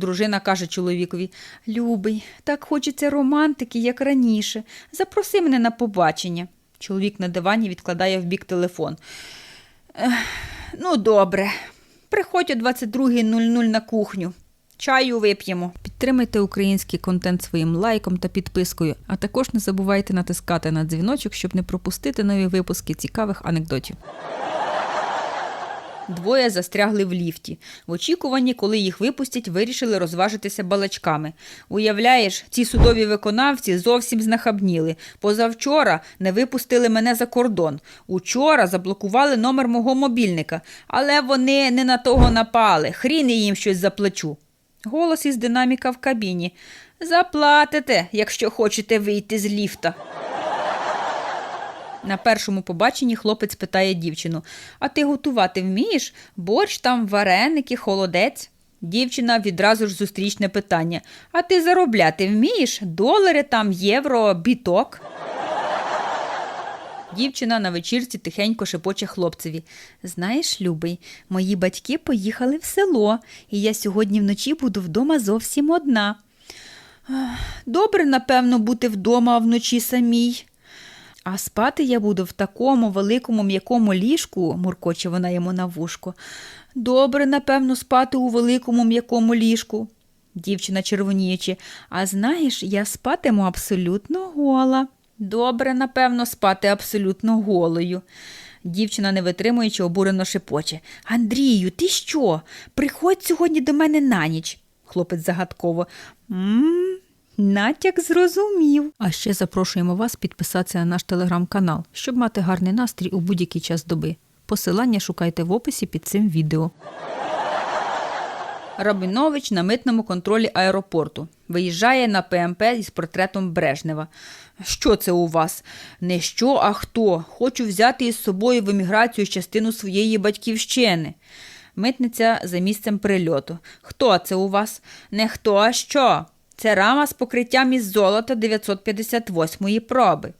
Дружина каже чоловікові: Любий, так хочеться романтики, як раніше. Запроси мене на побачення. Чоловік на дивані відкладає в бік телефон. Ну, добре. Приходь о 22.00 на кухню. Чаю вип'ємо. Підтримайте український контент своїм лайком та підпискою, а також не забувайте натискати на дзвіночок, щоб не пропустити нові випуски цікавих анекдотів. Двоє застрягли в ліфті. В очікуванні, коли їх випустять, вирішили розважитися балачками. Уявляєш, ці судові виконавці зовсім знахабніли. Позавчора не випустили мене за кордон. Учора заблокували номер мого мобільника, але вони не на того напали. Хрін я їм щось заплачу. Голос із динаміка в кабіні. Заплатите, якщо хочете вийти з ліфта. На першому побаченні хлопець питає дівчину: А ти готувати вмієш? Борщ там, вареники, холодець? Дівчина відразу ж зустрічне питання: А ти заробляти вмієш? Долари там, євро, біток? Дівчина на вечірці тихенько шепоче хлопцеві. Знаєш, любий, мої батьки поїхали в село, і я сьогодні вночі буду вдома зовсім одна. Добре, напевно, бути вдома вночі самій. А спати я буду в такому великому м'якому ліжку, муркоче вона йому на вушко. Добре, напевно, спати у великому м'якому ліжку. Дівчина червоніючи, а знаєш, я спатиму абсолютно гола. Добре, напевно, спати абсолютно голою. Дівчина, не витримуючи, обурено шепоче. Андрію, ти що? Приходь сьогодні до мене на ніч. Хлопець загадково. М, Натяк зрозумів. А ще запрошуємо вас підписатися на наш телеграм-канал, щоб мати гарний настрій у будь-який час доби. Посилання шукайте в описі під цим відео. Рабінович на митному контролі аеропорту. Виїжджає на ПМП із портретом Брежнева. Що це у вас? Не що, а хто? Хочу взяти із собою в еміграцію частину своєї батьківщини. Митниця за місцем прильоту. Хто це у вас? Не хто, а що? Це рама з покриттям із золота 958-ї проби.